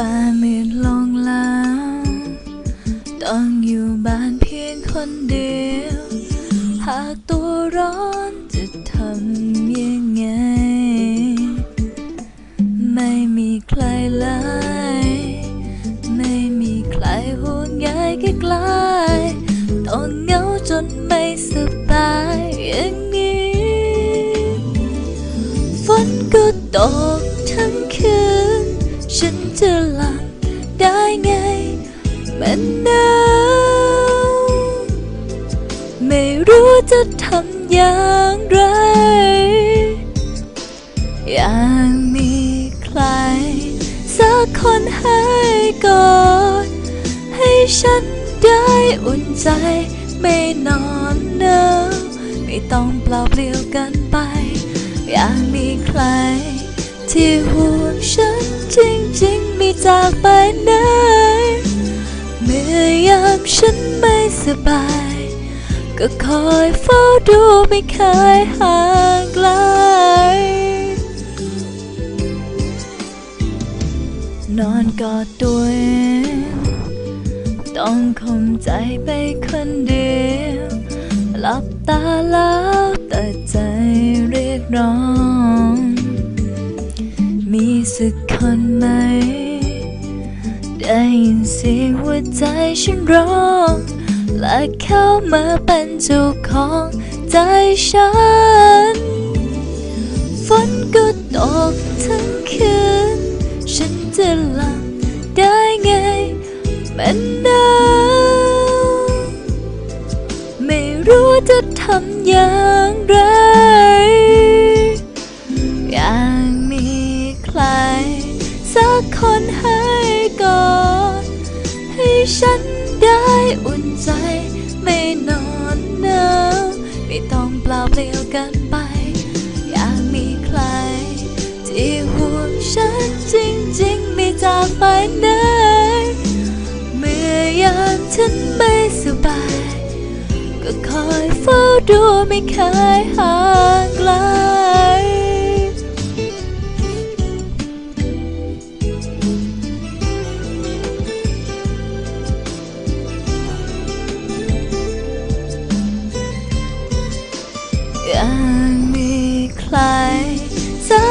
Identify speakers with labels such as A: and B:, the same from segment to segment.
A: ฟ้ามืดลงแล้วต้องอยู่บ้านเพียงคนเดียว หากตัวร้อนจะทำยังไง ไม่มีใครเลยไม่มีใครห่วงใยใกล้ๆต้องเหงาจนไม่สบายอย่างนี้ฝนก็ตกทั้งคืน ฉันจะหลับได้ไง มันหนาวไม่รู้จะทำอย่างไร อยากมีใคร สักคนให้กอด ให้ฉันได้อุ่นใจ ไม่นอนหนาวไม่ต้องเปล่าเปลี่ยวกันไป อยากมีใคร ที่ห่วงฉัน จากไปไหน เมื่อยามฉันไม่สบาย ก็คอยเฝ้าดูไม่เคยห่างไกล นอนกอดตัวเองต้องข่มใจไปคนเดียวหลับตาแล้วแต่ใจเรียกร้อง มีสักค ยินเสียงหัวใจฉันร้อง และเข้ามาเป็นเจ้าของใจฉัน ฝนก็ตกทั้งคืน ฉันจะหลับได้ไงมันหนาวไม่รู้จะทำอย่างไรอยากมีใครสักคนให้กอดให้ ฉันได้อุ่นใจ ไม่นอนหนาวไม่ต้องเปล่าเปลี่ยวกันไป อยากมีใคร ที่ห่วงฉันจริงๆ ไม่จากไปไหนเมื่อยามฉันไม่สบาย ก็คอยเฝ้าดูไม่เคยห่าง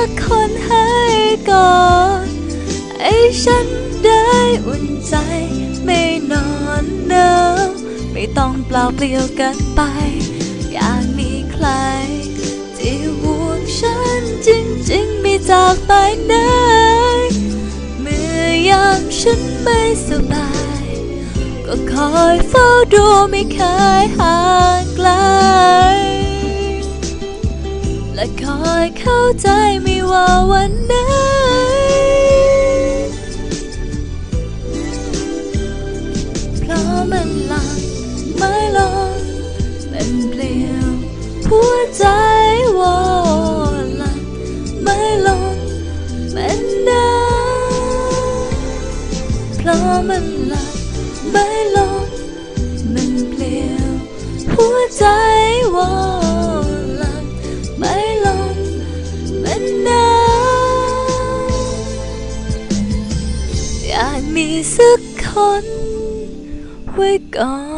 A: กคนให้กอดให้ฉันได้อุ่นใจ ไม่นอนหนาวไม่ต้องเปล่าเปลี่ยวกันไป อยากมีใคร ที่ห่วงฉันจริงๆไม่จากไปไหนเมื่อยามฉันไม่สบาย ก็คอยเฝ้าดูไม่เคยห่างไกลและคอยเข้าใจม่ ว่าวันไหนเพราะมันหลับไม่ลงมันเปลี่ยวหัวใจวอนหลับไม่ลงมันหนาวเพราะมันหลับไม่ลงมันเปลี่ยวหัวใจ มีสักคนไว้ก่อน